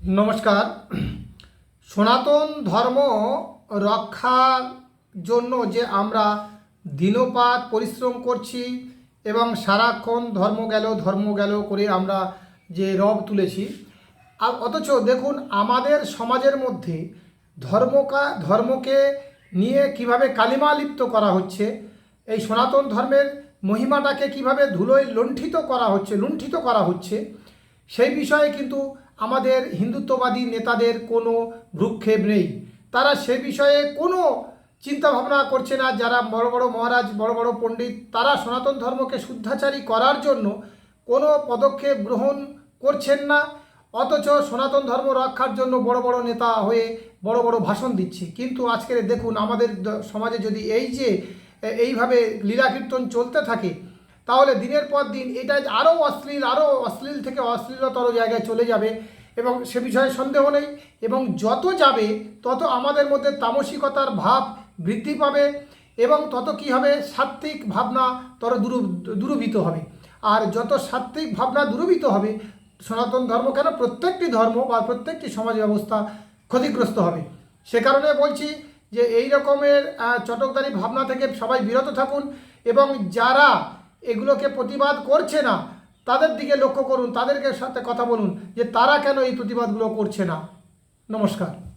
নমস্কার। সনাতন ধর্ম রক্ষার জন্য যে আমরা দিনপাত পরিশ্রম করছি এবং সারাক্ষণ ধর্ম গেল ধর্ম গেল করে আমরা যে রব তুলেছি, আর অথচ দেখুন আমাদের সমাজের মধ্যে ধর্মকা, ধর্মকে নিয়ে কীভাবে কালিমা লিপ্ত করা হচ্ছে, এই সনাতন ধর্মের মহিমাটাকে কীভাবে ধুলোয় লুণ্ঠিত করা হচ্ছে, লুণ্ঠিত করা হচ্ছে, সেই বিষয়ে কিন্তু আমাদের হিন্দুত্ববাদী নেতাদের কোনো ভ্রুক্ষেপ নেই। তারা সে বিষয়ে কোনো চিন্তা ভাবনা করছে না। যারা বড় বড় মহারাজ, বড় বড় পণ্ডিত, তারা সনাতন ধর্মকে শুদ্ধাচারী করার জন্য কোনো পদক্ষেপ গ্রহণ করছেন না। অথচ সনাতন ধর্ম রক্ষার জন্য বড় বড় নেতা হয়ে বড় বড় ভাষণ দিচ্ছে। কিন্তু আজকের দেখুন, আমাদের সমাজে যদি এই যে এইভাবে লীলা কীর্তন চলতে থাকে তাহলে দিনের পর দিন এটা আরও অশ্লীল আরও অশ্লীল থেকে অশ্লীলতর জায়গায় চলে যাবে এবং সে বিষয়ে সন্দেহ নেই এবং যত যাবে, তত আমাদের মধ্যে তামসিকতার ভাব বৃদ্ধি পাবে এবং তত কী হবে? সাত্ত্বিক ভাবনা তত দূর দূরভীত হবে। আর যত সাত্ত্বিক ভাবনা দূরভীত হবে, সনাতন ধর্ম কেন প্রত্যেকটি ধর্ম বা প্রত্যেকটি সমাজ ব্যবস্থা ক্ষতিগ্রস্ত হবে? সে কারণে বলছি যে এই রকমের চটকদারি ভাবনা থেকে সবাই বিরত থাকুন এবং যারা এগুলোকে প্রতিবাদ করছে না, তাদের দিকে লক্ষ্য করুন, তাদেরকে সাথে কথা বলুন যে তারা কেন এই প্রতিবাদগুলো করছে না। নমস্কার।